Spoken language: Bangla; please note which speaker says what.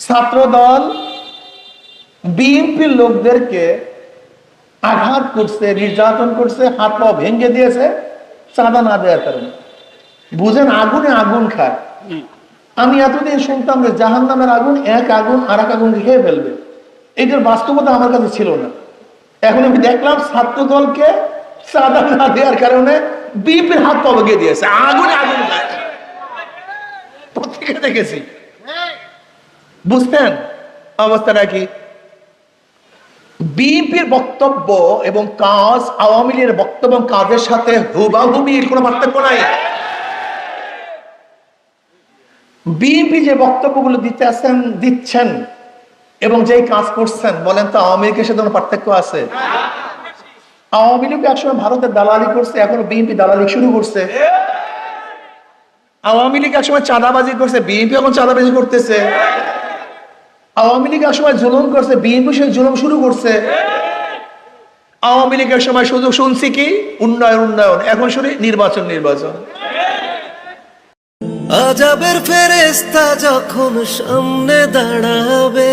Speaker 1: ছাত্র দল বিএনপির লোকদেরকে আঘাত করছে নির্যাতন করছে হাত পা ভেঙে দিয়েছে চাঁদা না দেওয়ার কারণে। বুঝেন আগুনে আগুন খায়। আমি এতদিন শুনতাম যে জাহান নামের আগুন এক আগুন আর এক আগুন খেয়ে ফেলবে। এটার বাস্তবতা আমার কাছে ছিল না। এখন আমি দেখলাম ছাত্র দলকে চাঁদা না দেওয়ার কারণে বিএনপির হাত পা ভেঙে দিয়েছে। আগুনে আগুন খায়। পত্রিকা দেখেছি। বুঝতেন অবস্থাটা কি? বিএনপির বক্তব্য এবং কাজ, আওয়ামী লীগের বক্তব্য কাজের সাথে হুবাহুবি এর কোনো পার্থক্য নাই। বিএনপি যে বক্তব্যগুলো দিতে আসেন, দিচ্ছেন এবং যেই কাজ করছেন, বলেন তো আওয়ামী লীগের সাথে কোনো পার্থক্য আছে? আওয়ামী লীগ একসময় ভারতের দালালি করছে, এখন বিএনপি দালালি শুরু করছে। আওয়ামী লীগ একসময় চাঁদাবাজি করছে, বিএনপি এখন চাঁদাবাজি করতেছে। আওয়ামী লীগ একসময় জুলুম করছে, বিএনপি সময় জুলুম শুরু করছে। আওয়ামী লীগের সময় শুধু শুনছি কি? উন্নয়ন উন্নয়ন। এখন শুনি নির্বাচন নির্বাচন।
Speaker 2: আজাবের ফেরেস্তা যখন সামনে দাঁড়াবে